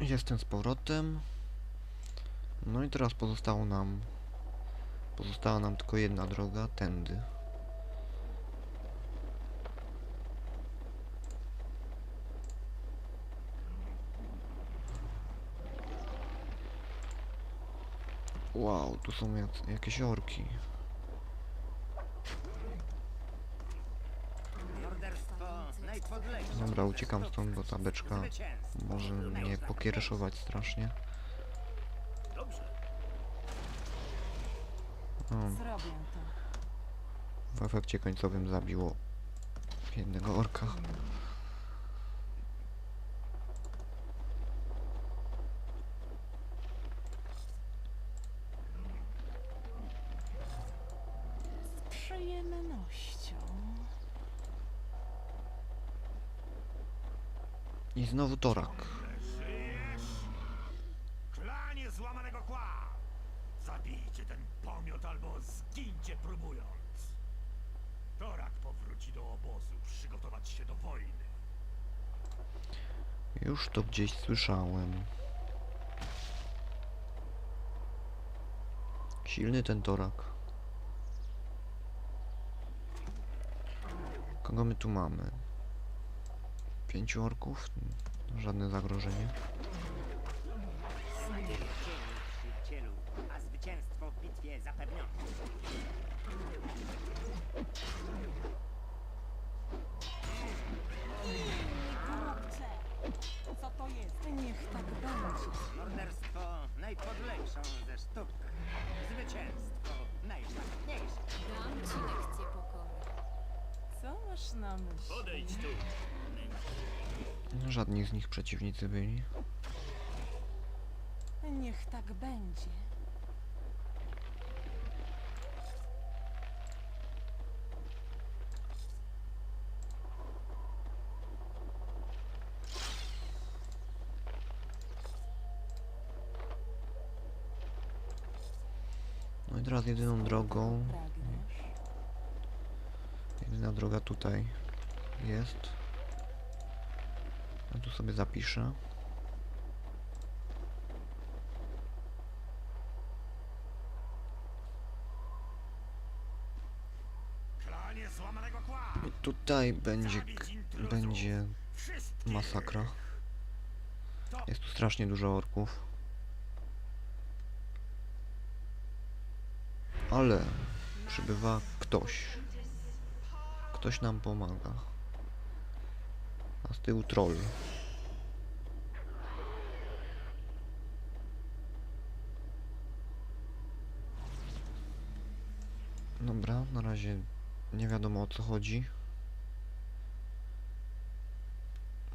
Jestem z powrotem. No i teraz pozostało nam... Pozostała nam tylko jedna droga, tędy. Wow, tu są jak, jakieś orki. Morderstwo najpodlejsze. Dobra, uciekam stąd, bo ta beczka może mnie pokiereszować strasznie. O, w efekcie końcowym zabiło jednego orka. Z przyjemnością. I znowu torak. Klanie złamanego kła! Zabijcie ten pomiot albo zgincie próbując! Torak powróci do obozu, przygotować się do wojny. Już to gdzieś słyszałem. Silny ten torak. Kogo my tu mamy? Pięciu orków? Żadne zagrożenie. Dzień a zwycięstwo w bitwie zapewnione. Kurczę! Co to jest? Niech tak będzie. Morderstwo najpodlejszą ze sztuk. Zwycięstwo najszlachetniejsze. Dam ci lekcję pokory. Co masz na myśli? Odejdź tu! Żadni z nich przeciwnicy byli. Niech tak będzie. No i teraz jedyną drogą, jedyna droga tutaj jest. Ja tu sobie zapiszę. I tutaj będzie, będzie masakra. Jest tu strasznie dużo orków. Ale przybywa ktoś. Ktoś nam pomaga. A z tyłu troll. Dobra, na razie nie wiadomo o co chodzi.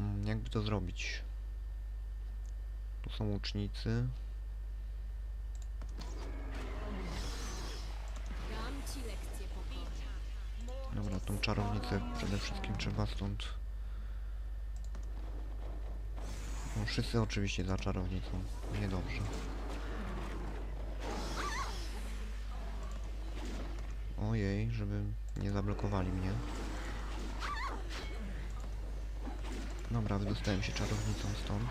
Mm, Jakby to zrobić? Tu są łucznicy. Dobra, tą czarownicę przede wszystkim trzeba stąd. No, wszyscy oczywiście za czarownicą. Niedobrze. Ojej, żeby nie zablokowali mnie. Dobra, wydostałem się czarownicą stąd.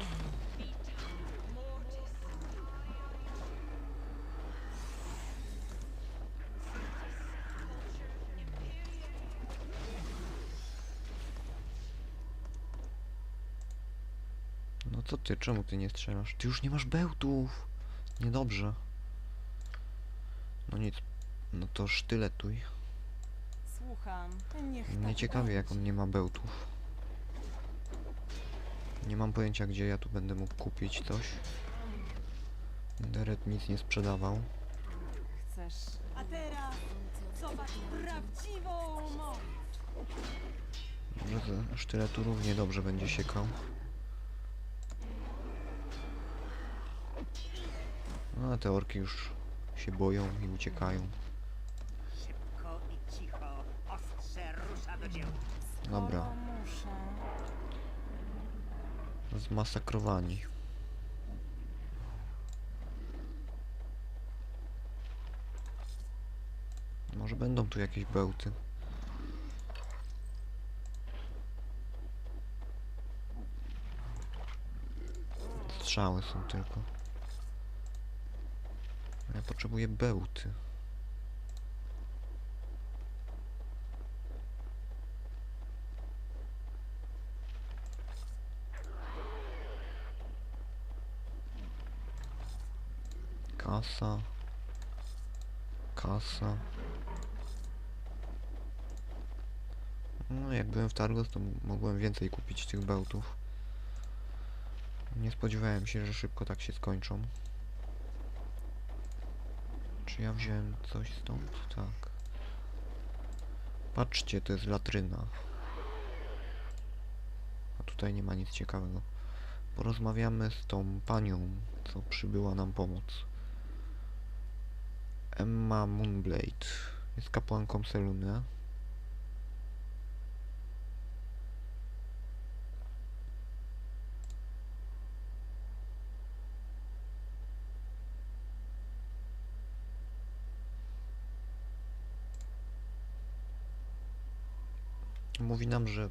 No co ty, czemu ty nie strzelasz? Ty już nie masz bełtów! Niedobrze. No nic, no to sztyletuj. Słucham. Niech tak Mnie ciekawie jak on nie ma bełtów. Nie mam pojęcia gdzie ja tu będę mógł kupić coś. Deret nic nie sprzedawał. Chcesz. A teraz zobacz prawdziwą moc. Może ze sztyletu równie dobrze będzie siekał. A te orki już się boją i uciekają. Szybko i cicho, ostrze rusza do dzieła. Dobra, zmasakrowani. Może będą tu jakieś bełty. strzały są tylko. Ja potrzebuję bełty. Kasa. Kasa. No, jak byłem w Targos, to mogłem więcej kupić tych bełtów. Nie spodziewałem się, że szybko tak się skończą. Czy ja wziąłem coś stąd? Tak. Patrzcie, to jest latryna. A tutaj nie ma nic ciekawego. Porozmawiamy z tą panią, co przybyła nam pomóc. Emma Moonblade. Jest kapłanką Seluny. Mówi nam, że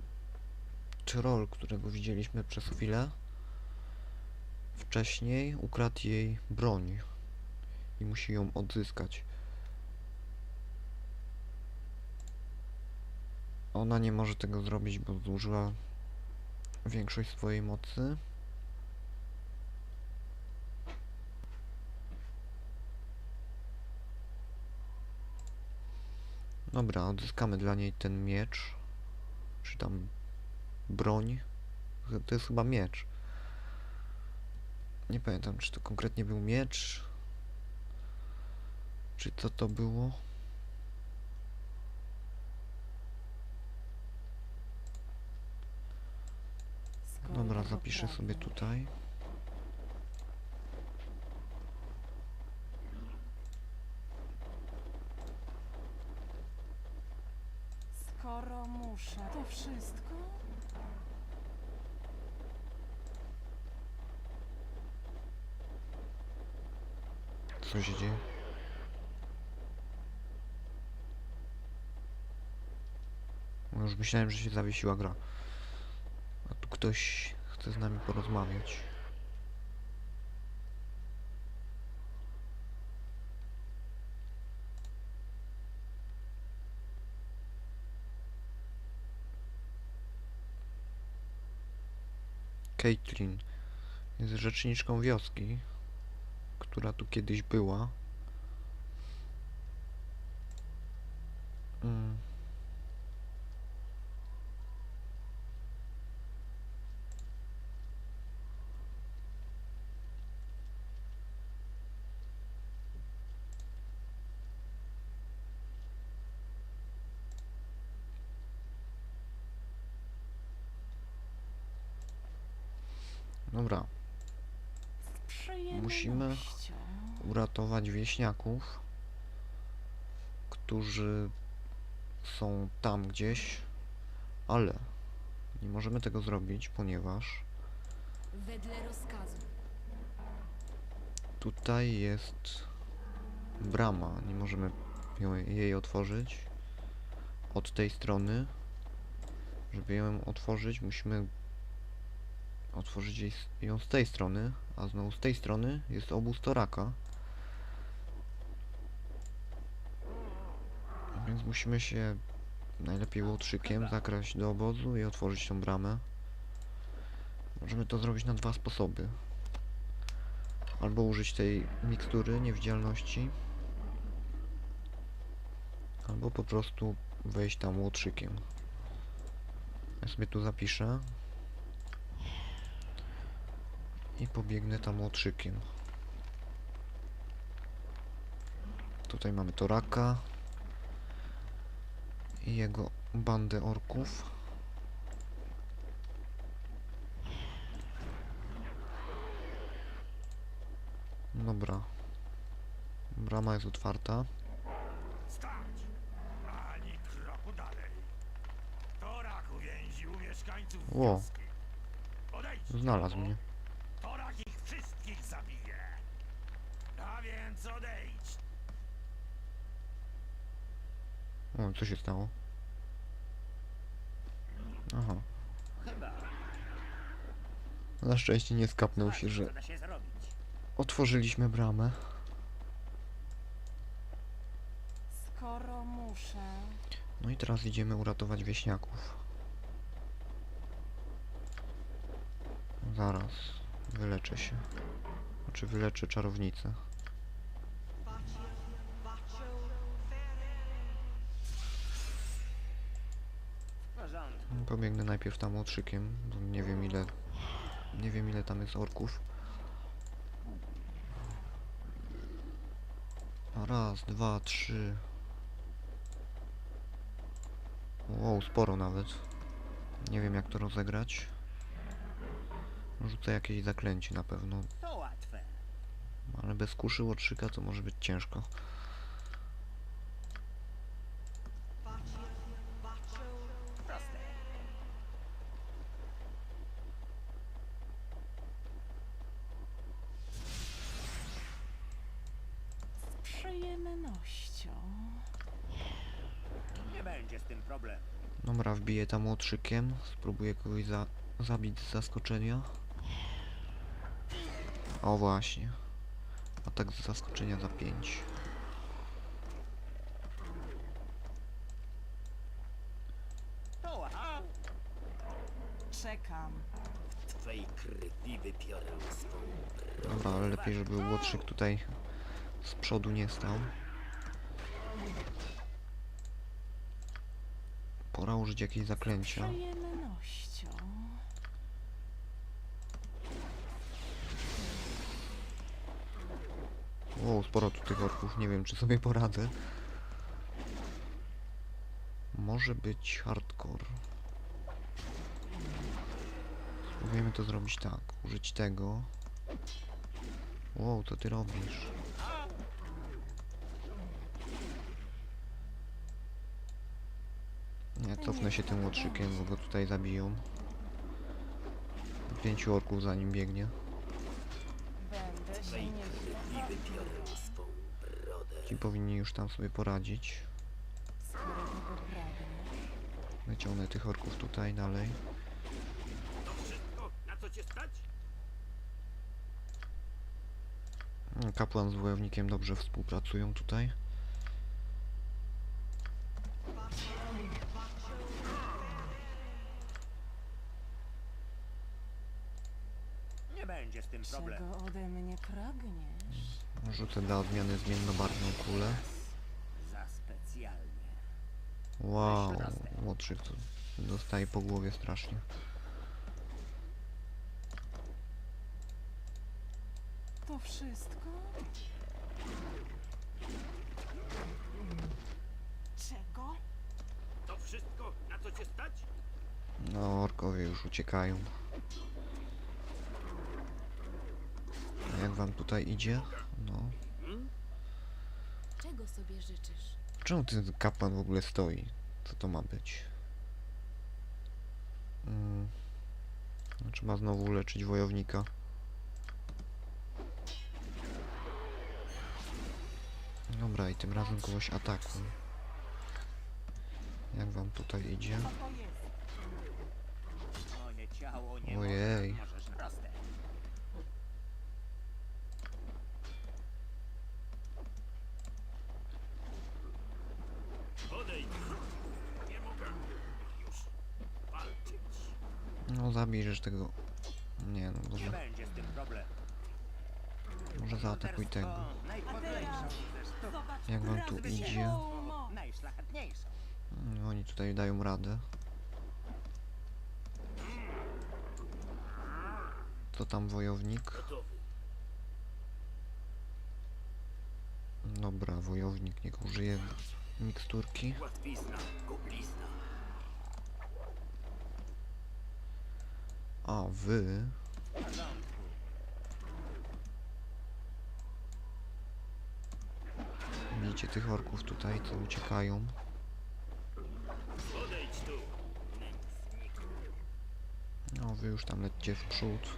troll, którego widzieliśmy przez chwilę, wcześniej ukradł jej broń i musi ją odzyskać. Ona nie może tego zrobić, bo zużyła większość swojej mocy. Dobra, odzyskamy dla niej ten miecz. Czy tam broń. To jest chyba miecz. Nie pamiętam, czy to konkretnie był miecz. Czy co to było? Dobra, zapiszę sobie tutaj. Skoro muszę, to wszystko? Co się dzieje? Już myślałem, że się zawiesiła gra. A tu ktoś chce z nami porozmawiać. Caitlin jest rzeczniczką wioski, która tu kiedyś była. Mm. Dobra. Musimy- uratować wieśniaków, którzy są tam gdzieś, ale nie możemy tego zrobić, ponieważ Wedle rozkazu. tutaj jest brama. Nie możemy ją- jej otworzyć od tej strony. Żeby ją otworzyć, musimy otworzyć jej, ją z tej strony, a znowu z tej strony jest obóz Toraka. Więc musimy się najlepiej łotrzykiem zakraść do obozu i otworzyć tą bramę. Możemy to zrobić na dwa sposoby. Albo użyć tej mikstury niewidzialności. Albo po prostu wejść tam łotrzykiem. Ja sobie tu zapiszę. I pobiegnę tam łotrzykiem. Tutaj mamy Toraka. I jego bandę orków. Dobra. Brama jest otwarta. Stać! Ani kroku dalej. Torak uwięził mieszkańców Ło. Znalazł mnie. Torak ich wszystkich zabije. A więc odejdź. O, co się stało? Aha. Chyba. Na szczęście nie skapnął się, że da się zrobić. otworzyliśmy bramę. Skoro muszę. No i teraz idziemy uratować wieśniaków. Zaraz. Wyleczę się. Znaczy wyleczę czarownicę. Pobiegnę najpierw tam łotrzykiem. bo Nie wiem ile... Nie wiem ile tam jest orków. A Raz, dwa, trzy. Wow, sporo nawet. Nie wiem jak to rozegrać. Rzucę jakieś zaklęcie na pewno. Ale bez kuszy łotrzyka to może być ciężko. Proste. Z przyjemnością. Nie będzie z tym problemu. Dobra, wbiję tam łotrzykiem. Spróbuję kogoś za zabić z zaskoczenia. O właśnie. Atak z zaskoczenia za 5. To łatwe. Czekam. Twej krwi wypiorę swą Dobra, ale lepiej, żeby łotrzyk tutaj z przodu nie stał. Pora użyć jakiejś zaklęcia. Przyjemnością. Wow, sporo tu tych orków, nie wiem czy sobie poradzę. Może być hardcore. Spróbujemy to zrobić tak, użyć tego. Wow, co ty robisz? Nie, cofnę się tym łotrzykiem, bo go tutaj zabiją. Pięciu orków za nim biegnie. Ci powinni już tam sobie poradzić. Wyciągnę tych orków tutaj dalej. Kapłan z wojownikiem dobrze współpracują tutaj. Nie będzie z tym problemu. Czego ode mnie pragniesz? Rzucę dla odmiany zmiennobarwną kulę. Za specjalnie. Wow, łotrzyk to dostaje po głowie strasznie. To wszystko? Czego? To wszystko, na co cię stać? No, orkowie już uciekają. A jak wam tutaj idzie? No. Czego sobie życzysz? Czemu ten kapłan w ogóle stoi? Co to ma być? Mm. No, Trzeba znowu leczyć wojownika. Dobra, i tym razem kogoś atakuj. Jak wam tutaj idzie? Ojej. może. Możesz proste. Odejdź. Nie mogę już walczyć. No zabijesz tego... Nie no, może, może zaatakuj tego. Jak wam tu idzie? Mm, Oni tutaj dają radę. Co tam wojownik? Dobra, wojownik niech użyje miksturki. Łatwizna, A wy... Widzicie tych orków tutaj, co uciekają. No wy już tam lećcie w przód.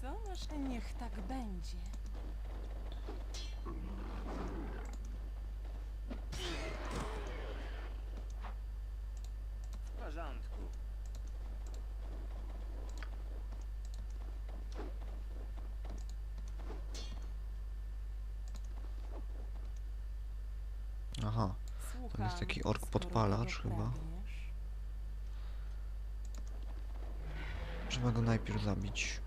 Co masz? Niech tak będzie. W porządku. On jest taki ork podpalacz chyba. Trzeba go najpierw zabić.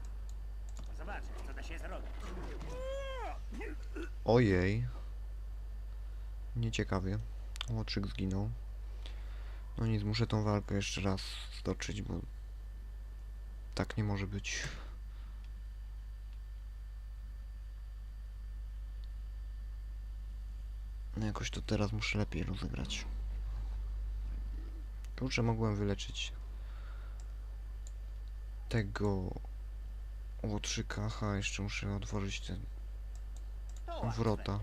Zobaczę, co da się zrobić. Ojej. Nieciekawie. Łotrzyk zginął. No nic, muszę tą walkę jeszcze raz stoczyć, bo tak nie może być. No jakoś to teraz muszę lepiej rozegrać. Kurczę, mogłem wyleczyć tego łotrzyka. Aha, jeszcze muszę otworzyć te To łatwe. wrota.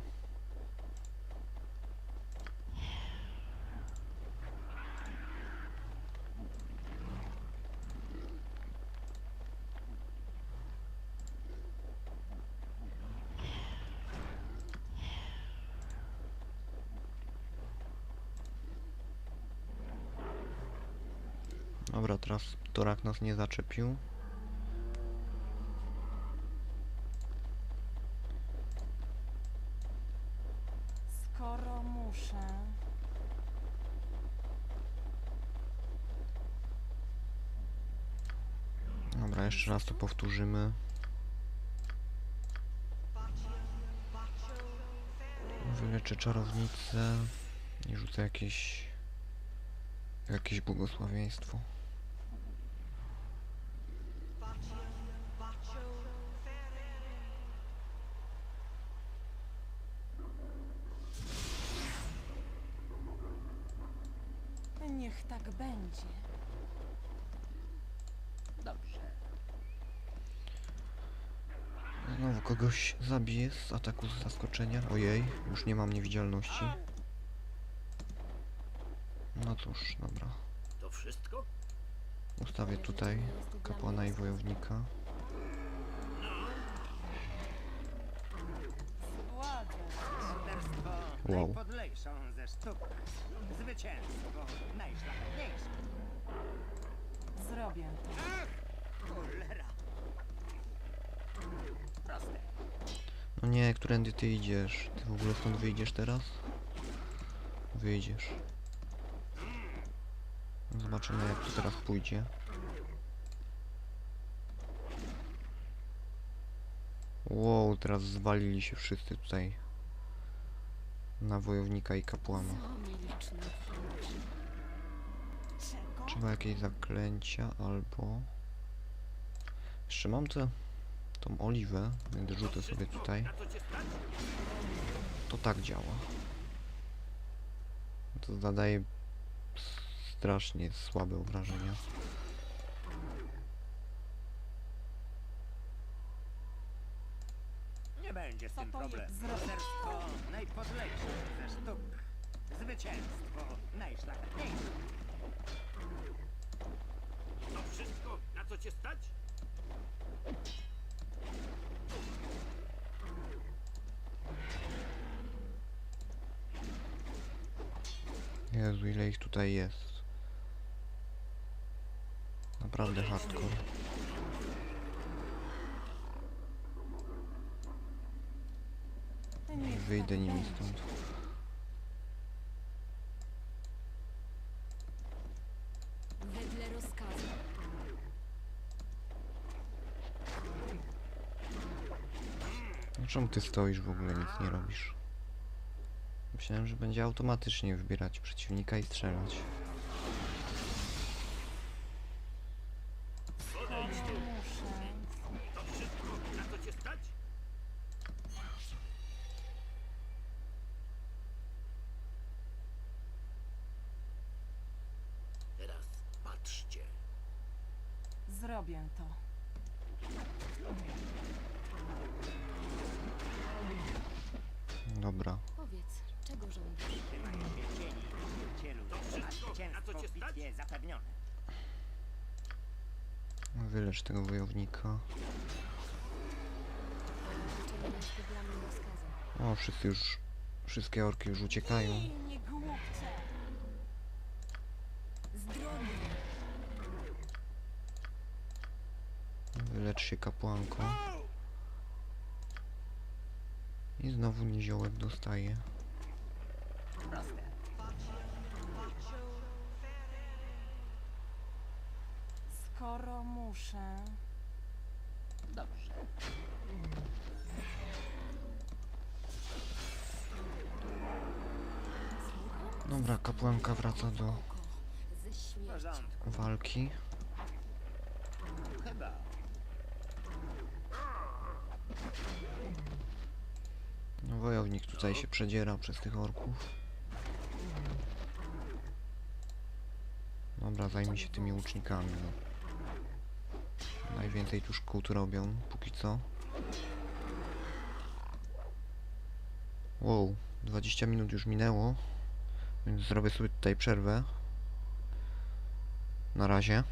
Dobra, teraz Torak nas nie zaczepił. Skoro muszę. Dobra, jeszcze raz to powtórzymy. Wyleczę czarownicę i rzucę jakieś jakieś błogosławieństwo. Niech tak będzie. Dobrze. Znowu kogoś zabiję z ataku z zaskoczenia. Ojej, już nie mam niewidzialności. No cóż, dobra. To wszystko? Ustawię tutaj kapłana i wojownika. Wow. najpodlejszą ze sztuk. Zwycięstwo najszlachetniejsze. Zrobię to. Cholera. Proste. No nie, którędy ty idziesz? Ty w ogóle stąd wyjdziesz teraz? Wyjdziesz. Zobaczymy jak to teraz pójdzie. Wow, teraz zwalili się wszyscy tutaj na wojownika i kapłana. Trzeba jakieś zaklęcia albo... Jeszcze mam tę tą oliwę, więc rzucę sobie tutaj. Na co cię stać? To tak działa. To zadaje strasznie słabe obrażenia. Nie będzie z tym to problemu. jest? Morderstwo najpodlejsze ze sztuk. Zwycięstwo najszlachetniejsze. To wszystko, na co cię stać? Jezu, ile ich tutaj jest. Naprawdę hardcore. Niech Wyjdę tak nimi stąd. Wedle rozkazu. No czemu ty stoisz w ogóle, nic nie robisz? Myślałem, że będzie automatycznie wybierać przeciwnika i strzelać. Odejdź tu! Muszę. To wszystko, na co cię stać? Teraz patrzcie. Zrobię to. Dobra. Powiedz, czego żądasz? Trzymają się w cieni i cielu, To a wszystko, na co zwycięstwo cię w stać? Bitwie zapewnione. Wylecz tego wojownika. O, wszyscy już... Wszystkie orki już uciekają. Wylecz się kapłanko. I znowu niziołek dostaje. Proste. Skoro muszę. Dobrze. Dobra, kapłanka wraca do walki. Chyba. No wojownik tutaj się przedziera przez tych orków. Dobra, zajmij się tymi łucznikami. No. Najwięcej tu szkód robią, póki co. Wow, 20 minut już minęło, więc zrobię sobie tutaj przerwę. Na razie.